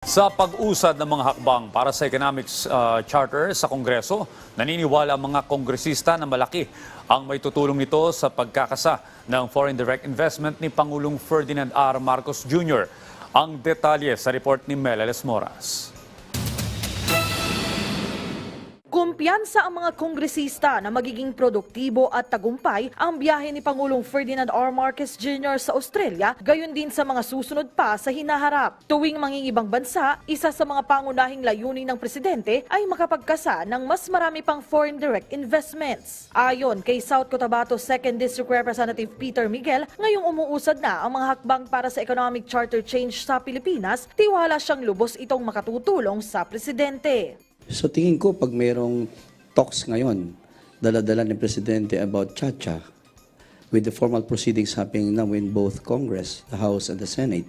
Sa pag-usad ng mga hakbang para sa economics uh, charter sa Kongreso, naniniwala ang mga kongresista na malaki ang may tutulong nito sa pagkakasa ng foreign direct investment ni Pangulong Ferdinand R. Marcos Jr. Ang detalye sa report ni Meleles Moras. Kumpiyansa ang mga kongresista na magiging produktibo at tagumpay ang biyahe ni Pangulong Ferdinand R. Marcos Jr. sa Australia, gayon din sa mga susunod pa sa hinaharap. Tuwing mangingibang bansa, isa sa mga pangunahing layunin ng presidente ay makapagkasa ng mas marami pang foreign direct investments. Ayon kay South Cotabato 2nd District Representative Peter Miguel, ngayong umuusad na ang mga hakbang para sa economic charter change sa Pilipinas, tiwala siyang lubos itong makatutulong sa presidente. So tingin ko pag mayroong talks ngayon, dala-dala ni Presidente about Chacha, with the formal proceedings happening now in both Congress, the House and the Senate,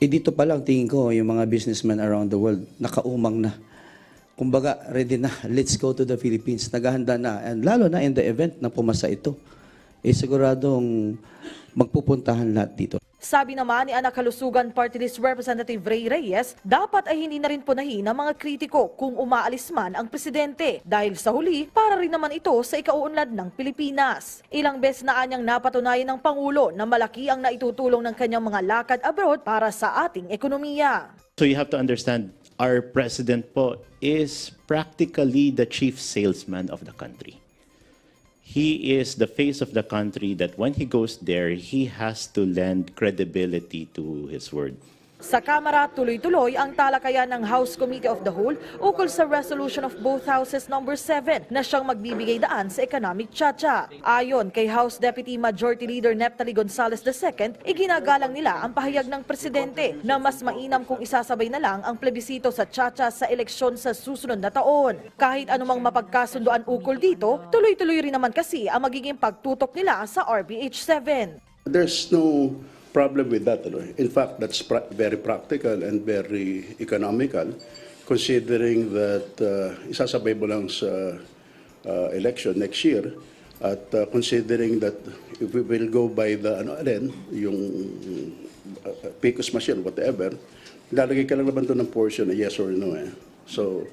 eh dito pa lang tingin ko yung mga businessmen around the world nakaumang na. Kumbaga, ready na, let's go to the Philippines, naghahanda na. And lalo na in the event na pumasa ito, eh siguradong magpupuntahan lahat dito. Sabi naman ni Anak Kalusugan Party List Representative Ray Reyes, dapat ay hindi na rin punahin ng mga kritiko kung umaalis man ang presidente dahil sa huli, para rin naman ito sa ikauunlad ng Pilipinas. Ilang beses na anyang napatunayan ng Pangulo na malaki ang naitutulong ng kanyang mga lakad abroad para sa ating ekonomiya. So you have to understand, our president po is practically the chief salesman of the country. He is the face of the country that when he goes there, he has to lend credibility to his word. Sa Kamara, tuloy-tuloy ang talakayan ng House Committee of the Whole ukol sa resolution of both houses number 7 na siyang magbibigay daan sa economic chacha. Ayon kay House Deputy Majority Leader Neptali Gonzales II, iginagalang nila ang pahayag ng presidente na mas mainam kung isasabay na lang ang plebisito sa chacha sa eleksyon sa susunod na taon. Kahit anumang mapagkasunduan ukol dito, tuloy-tuloy rin naman kasi ang magiging pagtutok nila sa RBH 7. There's no problem with that. Ano? In fact, that's pra- very practical and very economical considering that uh, isasabay mo lang sa uh, election next year at uh, considering that if we will go by the ano rin, yung uh, PICOS machine, whatever, lalagay ka lang naman doon ng portion na yes or no. Eh. So,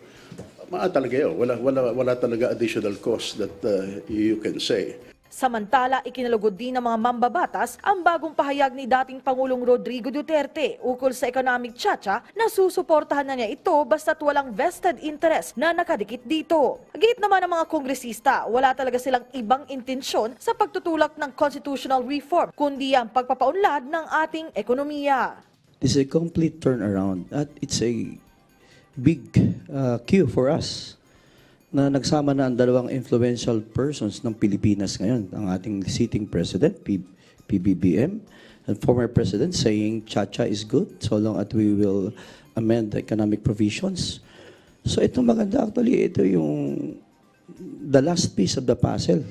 maa talaga yun. Wala, wala, wala talaga additional cost that uh, you can say. Samantala, ikinalugod din ng mga mambabatas ang bagong pahayag ni dating Pangulong Rodrigo Duterte ukol sa economic chacha na susuportahan na niya ito basta't walang vested interest na nakadikit dito. Agit naman ng mga kongresista, wala talaga silang ibang intensyon sa pagtutulak ng constitutional reform, kundi ang pagpapaunlad ng ating ekonomiya. Is a complete turnaround at it's a big uh, cue for us na nagsama na ang dalawang influential persons ng Pilipinas ngayon. Ang ating sitting president, P- PBBM, and former president saying Chacha is good so long as we will amend the economic provisions. So ito maganda actually, ito yung the last piece of the puzzle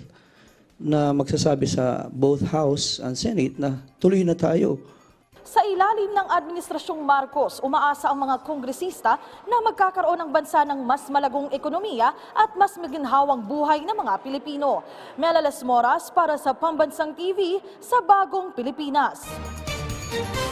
na magsasabi sa both House and Senate na tuloy na tayo. Sa ilalim ng Administrasyong Marcos, umaasa ang mga kongresista na magkakaroon ng bansa ng mas malagong ekonomiya at mas maginhawang buhay ng mga Pilipino. Melales Moras para sa Pambansang TV sa Bagong Pilipinas.